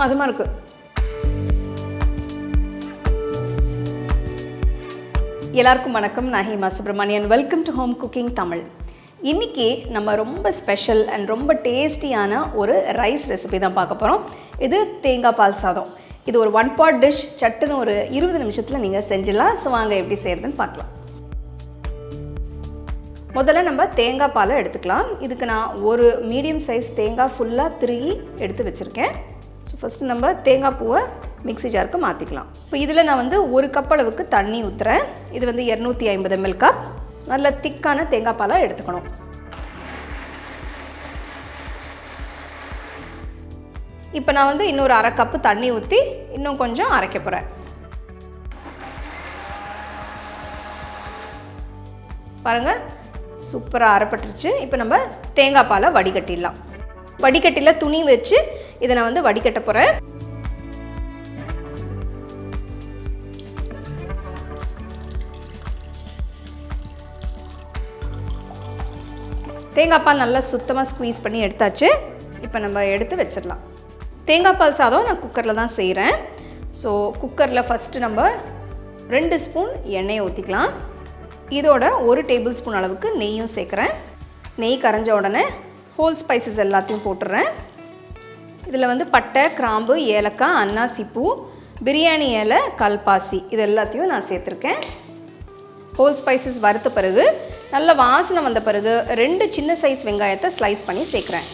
மதமாக இருக்குது எல்லாருக்கும் வணக்கம். நான் Hema Subramanian welcome to home cooking Tamil இன்றைக்கி நம்ம ரொம்ப ஸ்பெஷல் அண்ட் ரொம்ப டேஸ்டியான ஒரு ரைஸ் ரெசிபி தான் பார்க்க போகிறோம் இது தேங்காய் பால் சாதம். இது ஒரு ஒன் பாட் டிஷ் சட்டுன்னு ஒரு இருபது நிமிஷத்தில் நீங்கள் செஞ்சிடலாம். ஸோ வாங்க எப்படி செய்கிறதுன்னு பார்க்கலாம். முதல்ல நம்ம தேங்காய் பாலை எடுத்துக்கலாம். இதுக்கு நான் ஒரு மீடியம் சைஸ் தேங்காய் ஃபுல்லாக திருகி எடுத்து வச்சுருக்கேன். ஸோ ஃபஸ்ட்டு நம்ம தேங்காய் பூவை மிக்ஸி ஜாருக்கு மாற்றிக்கலாம் இப்போ இதில் நான் வந்து ஒரு கப் அளவுக்கு தண்ணி ஊற்றுறேன் இது வந்து இரநூத்தி ஐம்பது எம்எல் கப் நல்ல திக்கான தேங்காய் பாலாக எடுத்துக்கணும். இப்போ நான் வந்து இன்னொரு அரை கப்பு தண்ணி ஊற்றி இன்னும் கொஞ்சம் அரைக்க போகிறேன் பாருங்கள் சூப்பராக அரைப்பட்டுருச்சு. இப்போ நம்ம தேங்காய் பாலை வடிகட்டிடலாம். வடிகட்டியில் துணி வச்சு இதை நான் வந்து வடிகட்ட போகிறேன் தேங்காய் பால் நல்லா சுத்தமாக ஸ்குவீஸ் பண்ணி எடுத்தாச்சு. இப்போ நம்ம எடுத்து வச்சிடலாம். தேங்காய் பால் சாதம் நான் குக்கரில் தான் செய்கிறேன் ஸோ குக்கரில் ஃபஸ்ட்டு நம்ம ரெண்டு ஸ்பூன் எண்ணெயை ஊற்றிக்கலாம் இதோட ஒரு டேபிள் ஸ்பூன் அளவுக்கு நெய்யும் சேர்க்குறேன். நெய் கரைஞ்ச உடனே ஹோல் ஸ்பைசஸ் எல்லாத்தையும் போட்டுறேன். இதில் வந்து பட்டை கிராம்பு ஏலக்காய் அன்னாசி பூ பிரியாணி இலை கல்பாசி இது எல்லாத்தையும் நான் சேர்த்துருக்கேன். ஹோல் ஸ்பைசஸ் வறுத்த பிறகு நல்ல வாசனை வந்த பிறகு ரெண்டு சின்ன சைஸ் வெங்காயத்தை ஸ்லைஸ் பண்ணி சேர்க்குறேன்.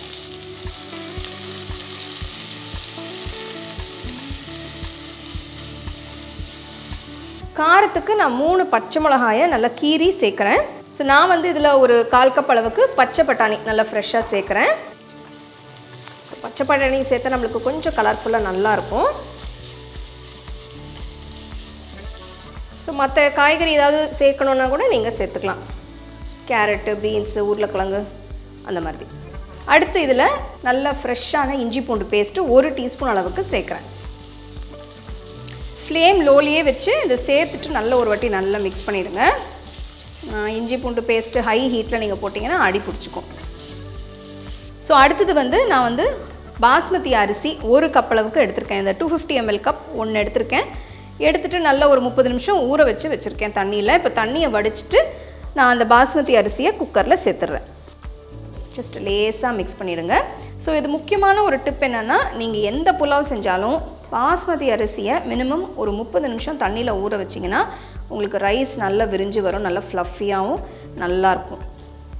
காரத்துக்கு நான் மூணு பச்சை மிளகாயை நல்லா கீறி சேர்க்குறேன். ஸோ நான் வந்து இதில் ஒரு கால் கப் அளவுக்கு பச்சை பட்டாணி நல்லா ஃப்ரெஷ்ஷாக சேர்க்குறேன். ஸோ பச்சை பட்டாணி சேர்த்தா நம்மளுக்கு கொஞ்சம் கலர்ஃபுல்லாக நல்லாயிருக்கும் ஸோ மற்ற காய்கறி ஏதாவது சேர்க்கணுன்னா கூட நீங்கள் சேர்த்துக்கலாம். கேரட்டு பீன்ஸு உருளைக்கிழங்கு அந்த மாதிரி. அடுத்து இதில் நல்ல ஃப்ரெஷ்ஷான இஞ்சி பூண்டு பேஸ்ட்டு ஒரு டீஸ்பூன் அளவுக்கு சேர்க்குறேன். ஃப்ளேம் லோலியே வச்சு இதை சேர்த்துட்டு நல்ல ஒரு வாட்டி நல்லா மிக்ஸ் பண்ணிவிடுங்க இஞ்சி பூண்டு பேஸ்ட்டு ஹை ஹீட்டில் நீங்கள் போட்டிங்கன்னா அடி பிடிச்சிக்கும். ஸோ அடுத்தது வந்து நான் வந்து பாஸ்மதி அரிசி ஒரு கப் அளவுக்கு எடுத்திருக்கேன். இந்த டூ ஃபிஃப்டி எம்எல் கப் ஒன்று எடுத்திருக்கேன். எடுத்துகிட்டு நல்ல ஒரு முப்பது நிமிஷம் ஊற வச்சு வச்சுருக்கேன் தண்ணியில். இப்போ தண்ணியை வடிச்சிட்டு நான் அந்த பாஸ்மதி அரிசியை குக்கரில் சேர்த்துட்றேன் ஜஸ்ட் லேஸாக மிக்ஸ் பண்ணிடுங்க. ஸோ இது முக்கியமான ஒரு டிப் என்னென்னா நீங்கள் எந்த புலாவ் செஞ்சாலும் பாஸ்மதி அரிசியை மினிமம் ஒரு முப்பது நிமிஷம் தண்ணியில் ஊற வச்சிங்கன்னா உங்களுக்கு ரைஸ் நல்லா விரிஞ்சு வரும் நல்லா ஃப்ளஃபியாகவும் நல்லாயிருக்கும்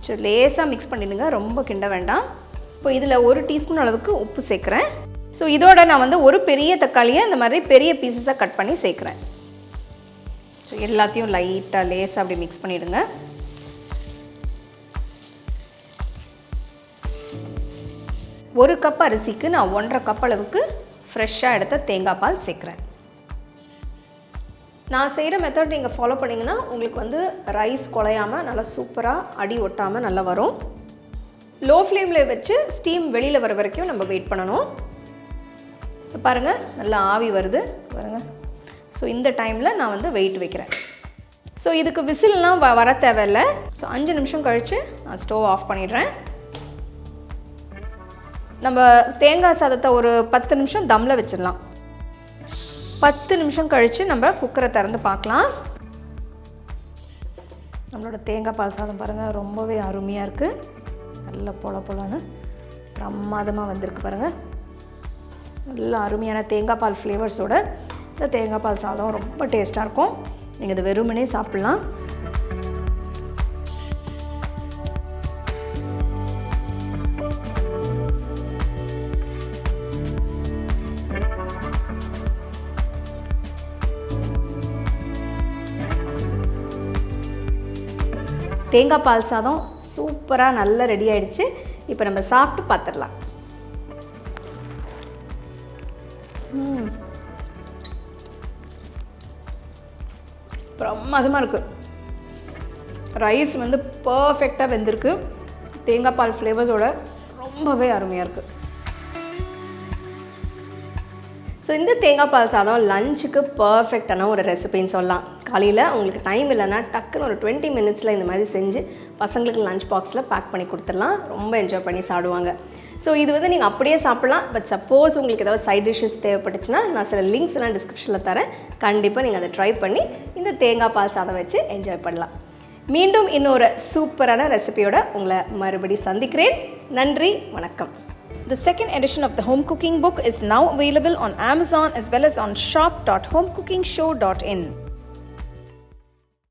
ஸோ லேசாக மிக்ஸ் பண்ணிடுங்க ரொம்ப கிண்ட வேண்டாம். இப்போ இதில் ஒரு டீஸ்பூன் அளவுக்கு உப்பு சேர்க்குறேன். ஸோ இதோட நான் வந்து ஒரு பெரிய தக்காளியை இந்த மாதிரி பெரிய பீசஸாக கட் பண்ணி சேர்க்குறேன். ஸோ எல்லாத்தையும் லைட்டாக லேஸாக அப்படி மிக்ஸ் பண்ணிவிடுங்க ஒரு கப் அரிசிக்கு நான் ஒன்றரை கப் அளவுக்கு ஃப்ரெஷ்ஷாக எடுத்த தேங்காய் பால் சேர்க்குறேன். நான் செய்கிற மெத்தட் நீங்கள் ஃபாலோ பண்ணிங்கன்னா உங்களுக்கு வந்து ரைஸ் குலையாமல் நல்லா சூப்பராக அடி ஒட்டாமல் நல்லா வரும். லோ ஃப்ளேமில் வச்சு ஸ்டீம் வெளியில் வர வரைக்கும் நம்ம வெயிட் பண்ணணும். இப்போ பாருங்கள் நல்லா ஆவி வருது. பாருங்கள் ஸோ இந்த டைமில் நான் வந்து வெயிட் வைக்கிறேன். ஸோ இதுக்கு விசில்லாம் வ வர தேவையில்லை. ஸோ அஞ்சு நிமிஷம் கழித்து நான் ஸ்டோவ் ஆஃப் பண்ணிடுறேன். நம்ம தேங்காய் சாதத்தை ஒரு பத்து நிமிஷம் தம்மில் வச்சிடலாம். பத்து நிமிஷம் கழித்து நம்ம குக்கரை திறந்து பார்க்கலாம். நம்மளோட தேங்காய் பால் சாதம் பாருங்கள் ரொம்பவே அருமையாக இருக்குது நல்ல பொல பொலன்னு பிரமாதமாக வந்திருக்கு பாருங்கள் நல்ல அருமையான தேங்காய் பால் ஃப்ளேவர்ஸோட இந்த தேங்காய் பால் சாதம் ரொம்ப டேஸ்ட்டாக இருக்கும். நீங்கள் இது வெறுமனே சாப்பிட்லாம். தேங்காய் பால் சாதம் சூப்பராக நல்லா ரெடி ஆகிடுச்சு இப்போ நம்ம சாப்பிட்டு பார்த்துடலாம் பிரமாதமாக இருக்குது ரைஸ் வந்து பர்ஃபெக்டாக வெந்திருக்கு. தேங்காய் பால் ஃப்ளேவர்ஸோட ரொம்பவே அருமையாக இருக்குது ஸோ இந்த தேங்காய் பால் சாதம் லஞ்சுக்கு பர்ஃபெக்டான ஒரு ரெசிபின்னு சொல்லலாம். காலையில் உங்களுக்கு டைம் இல்லைன்னா டக்குன்னு ஒரு டுவெண்ட்டி மினிட்ஸில் இந்த மாதிரி செஞ்சு பசங்களுக்கு லஞ்ச் பாக்ஸில் பேக் பண்ணி கொடுத்துடலாம். ரொம்ப என்ஜாய் பண்ணி சாப்பிடுவாங்க. ஸோ இது வந்து நீங்கள் அப்படியே சாப்பிட்லாம். பட் சப்போஸ் உங்களுக்கு ஏதாவது சைட் டிஷ்ஷஸ் தேவைப்பட்டுச்சுன்னா நான் சில லிங்க்ஸ் எல்லாம் டிஸ்கிரிப்ஷனில் தரேன். கண்டிப்பாக நீங்கள் அதை ட்ரை பண்ணி இந்த தேங்காய் பால் சாதம் வச்சு என்ஜாய் பண்ணலாம். மீண்டும் இன்னொரு சூப்பரான ரெசிபியோட உங்களை மறுபடி சந்திக்கிறேன். நன்றி வணக்கம். The second edition of the home cooking book is now available on Amazon as well as on shop.homecookingshow.in.